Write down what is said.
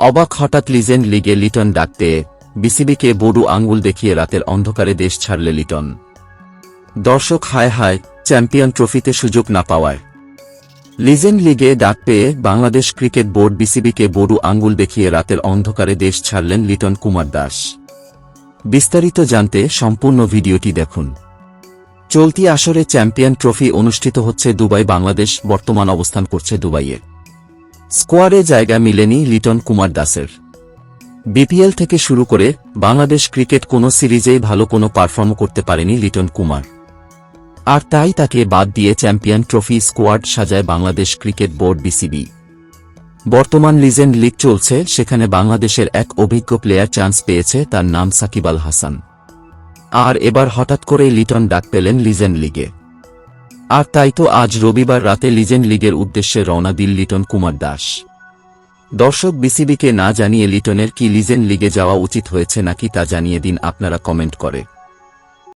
অবাক হঠাৎ লিজেন্ড লিগে লিটন ডাকতে, বিসিবিকে বড়ু আঙ্গুল দেখিয়ে রাতের অন্ধকারে দেশ ছাড়লে লিটন। দর্শক হায় হায়, চ্যাম্পিয়ন ট্রফিতে সুযোগ না পাওয়ায়। লিজেন্ড লিগে ডাক পেয়ে বাংলাদেশ ক্রিকেট বোর্ড বিসিবিকে বড়ু আঙ্গুল দেখিয়ে রাতের অন্ধকারে দেশ ছাড়লেন লিটন কুমার দাস। বিস্তারিত জানতে সম্পূর্ণ ভিডিওটি দেখুন। চলতি আসরে চ্যাম্পিয়ন ট্রফি অনুষ্ঠিত হচ্ছে দুবাই, বাংলাদেশ বর্তমান অবস্থান করছে দুবাইয়ে। স্কোয়ারে জায়গা মিলেনি লিটন কুমার দাসের। বিপিএল থেকে শুরু করে বাংলাদেশ ক্রিকেট কোনো সিরিজেই ভালো কোনো পারফর্ম করতে পারেনি লিটন কুমার। আর তাই তাকে বাদ দিয়ে চ্যাম্পিয়ন ট্রফি স্কোয়াড সাজায় বাংলাদেশ ক্রিকেট বোর্ড বিসিবি। বর্তমান লিজেন্ড লিগ চলছে, সেখানে বাংলাদেশের এক অভিজ্ঞ প্লেয়ার চান্স পেয়েছে, তার নাম সাকিব আল হাসান। আর এবার হঠাৎ করেই লিটন ডাক পেলেন লিজেন্ড লিগে। আর তাই তো আজ রবিবার রাতে লিজেন্ড লিগের উদ্দেশ্যে রওনা দিল লিটন কুমার দাস। দর্শক, বিসিবিকে না জানিয়ে লিটনের কি লিজেন্ড লিগে যাওয়া উচিত হয়েছে নাকি তা জানিয়ে দিন আপনারা কমেন্ট করে।